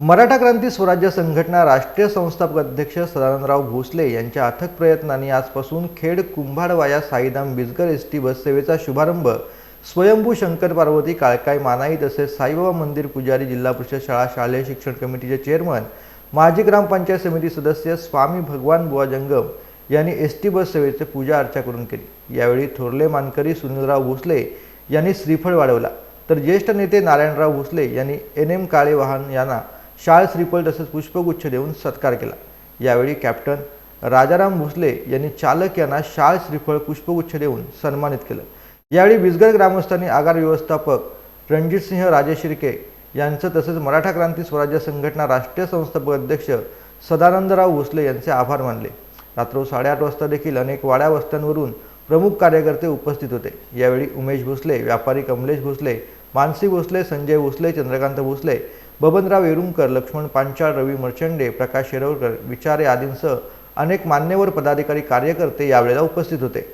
मराठा क्रांती स्वराज्य संघटना राष्ट्रीय संस्थापक अध्यक्ष सदानंदराव भोसले यांच्या अथक प्रयत्नांनी आजपासून खेड कुंभाडवाया साईदाम बिजगर एस टी बस सेवेचा शुभारंभ स्वयंभू शंकर पार्वती काळकाय मानाई तसेच साईबाबा मंदिर पुजारी जिल्हा परिषद शाळा शालेय शिक्षण कमिटीचे चेअरमन माजी ग्रामपंचायत समिती सदस्य स्वामी भगवान बुवा जंगम यांनी एस टी बस सेवेचे पूजा अर्चा करून केली. यावेळी थोरले मानकरी सुनीलराव भोसले यांनी श्रीफळ वाढवला. तर ज्येष्ठ नेते नारायणराव भोसले यांनी एन एम काळे वाहन यांना शाळ श्रीफल तसंच पुष्पगुच्छ देऊन सत्कार केला. यावेळी कॅप्टन राजाराम भोसले यांनी चालक यांना शाळ श्रीफळ पुष्पगुच्छ देऊन सन्मानित केलं. यावेळी बिजगड ग्रामस्थांनी आगार व्यवस्थापक रणजितसिंह राजे शिर्के यांचं तसंच मराठा क्रांती स्वराज्य संघटना राष्ट्रीय संस्थापक अध्यक्ष सदानंदराव भोसले यांचे आभार मानले. रात्र साडेआठ वाजता देखील अनेक वाड्या वस्त्यांवरून प्रमुख कार्यकर्ते उपस्थित होते. यावेळी उमेश भोसले व्यापारी कमलेश भोसले मानसी भोसले संजय भोसले चंद्रकांत भोसले बबनराव येरुमकर लक्ष्मण पांचाळ रवी मर्चंडे प्रकाश शिरवकर विचारे आदींसह अनेक मान्यवर पदाधिकारी कार्यकर्ते यावेळेला उपस्थित होते.